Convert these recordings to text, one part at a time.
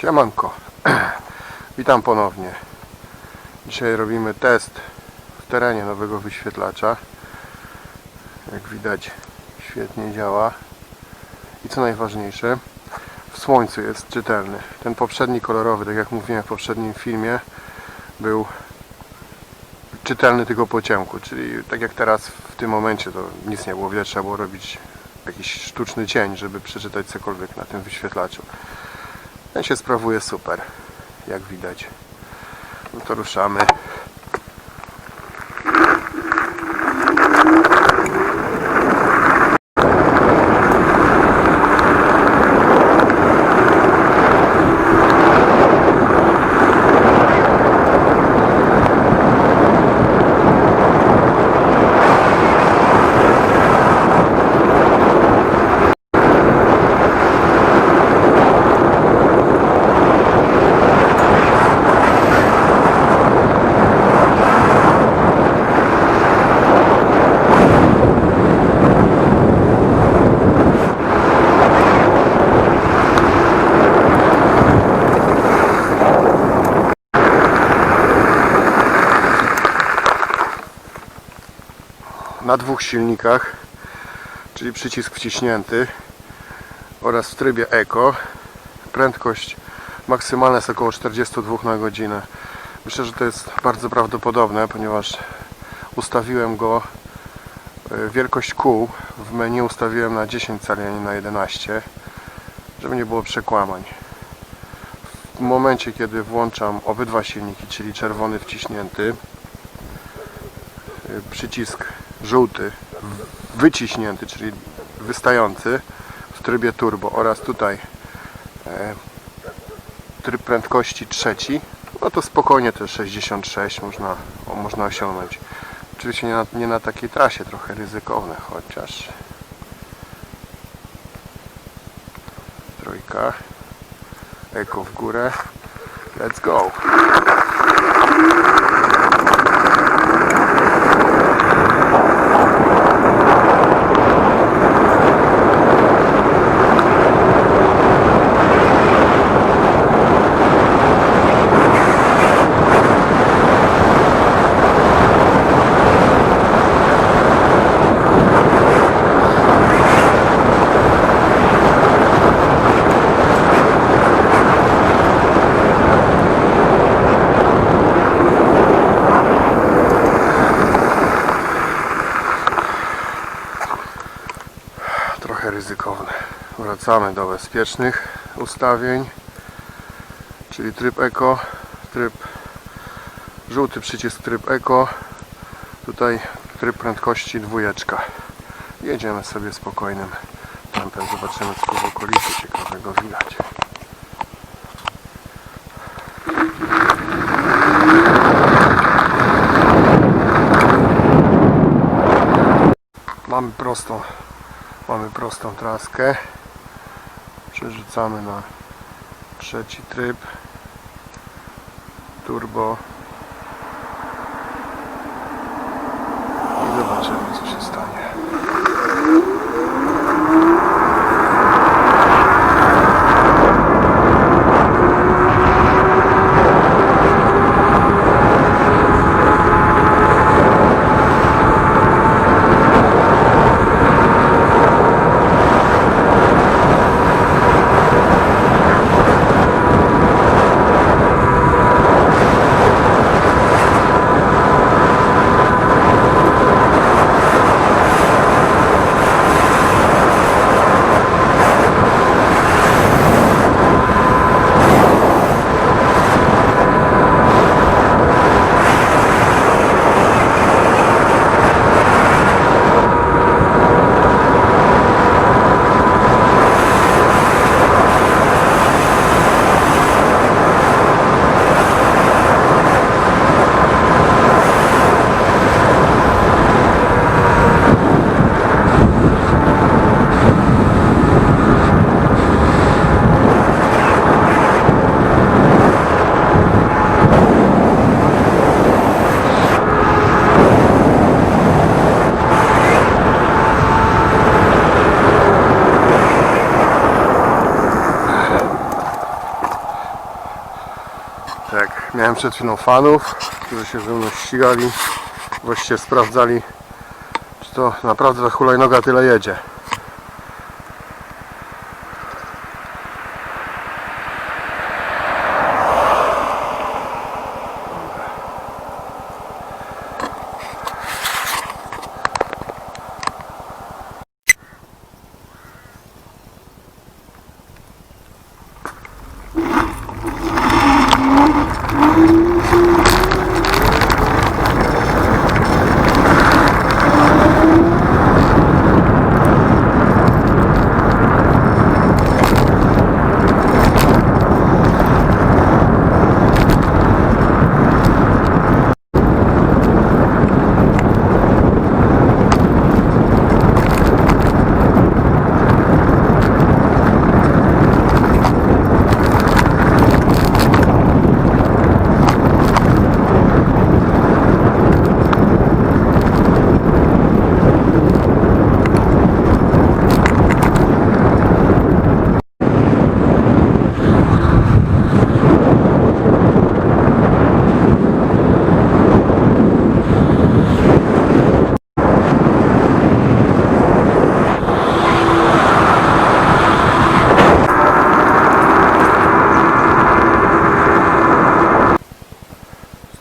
Siemanko, witam ponownie. Dzisiaj robimy test w terenie nowego wyświetlacza. Jak widać świetnie działa. I co najważniejsze, w słońcu jest czytelny. Ten poprzedni kolorowy, tak jak mówiłem w poprzednim filmie, był czytelny tylko po ciemku, czyli tak jak teraz w tym momencie to nic nie było widać, trzeba było robić jakiś sztuczny cień, żeby przeczytać cokolwiek na tym wyświetlaczu. Ten się sprawuje super, jak widać. No to ruszamy. Na dwóch silnikach, czyli przycisk wciśnięty oraz w trybie Eco. Prędkość maksymalna jest około 42 na godzinę. Myślę, że to jest bardzo prawdopodobne, ponieważ ustawiłem go e, wielkość kół w menu ustawiłem na 10 cali, a nie na 11 żeby nie było przekłamań. W momencie, kiedy włączam obydwa silniki, czyli czerwony wciśnięty, y, przycisk żółty wyciśnięty, czyli wystający w trybie turbo oraz tutaj e, tryb prędkości trzeci, no to spokojnie te 66 można, o, można osiągnąć. Oczywiście nie na, nie na takiej trasie, trochę ryzykowne, chociaż trójka, eko w górę, let's go! Trochę ryzykowne. Wracamy do bezpiecznych ustawień, czyli tryb Eco, tryb żółty przycisk tryb Eco, tutaj tryb prędkości dwójeczka. Jedziemy sobie spokojnym tempem, zobaczymy co w okolicy ciekawego widać. Mamy prostą Mamy prostą traskę. Przerzucamy na trzeci tryb. Turbo. Miałem przed chwilą fanów, którzy się ze mną ścigali. Właściwie sprawdzali, czy to naprawdę ta hulajnoga tyle jedzie.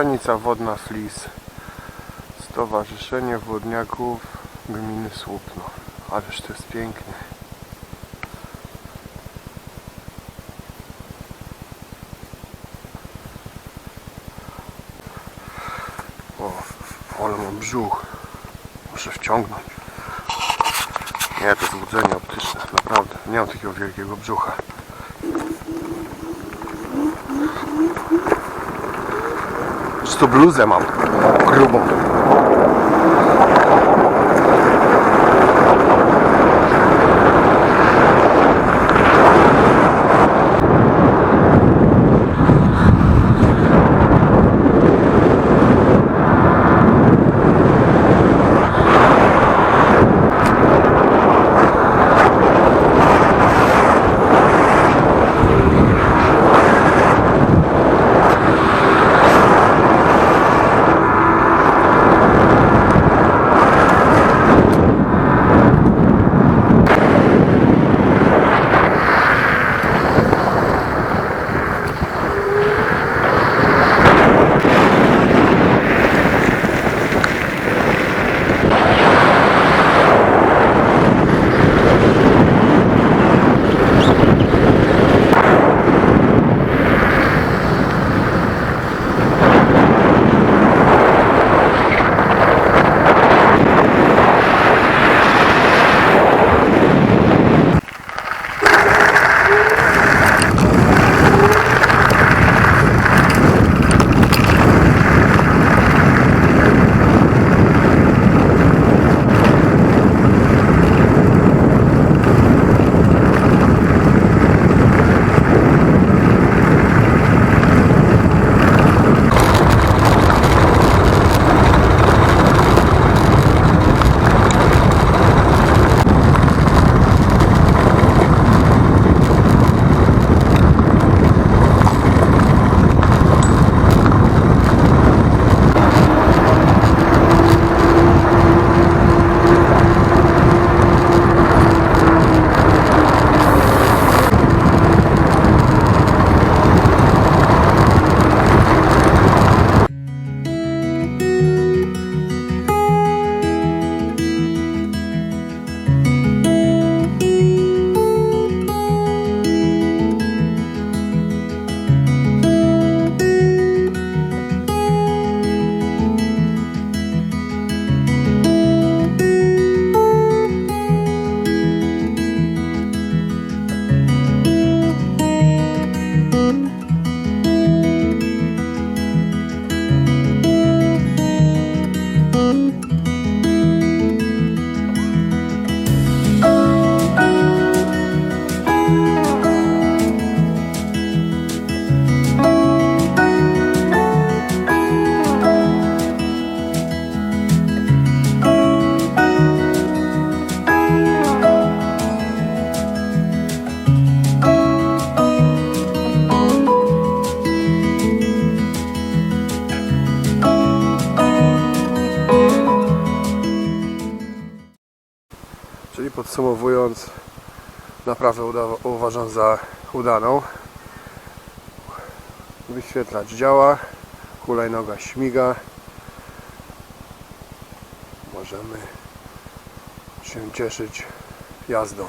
Stanica Wodna Flis. Stowarzyszenie Wodniaków Gminy Słupno. Ależ to jest pięknie. O, ale mam brzuch. Muszę wciągnąć. Nie, to złudzenie optyczne. Naprawdę. Nie mam takiego wielkiego brzucha. To bluzę mam? Grubą. Czyli podsumowując, naprawę uda- uważam za udaną. Wyświetlacz działa, hulajnoga śmiga. Możemy się cieszyć jazdą.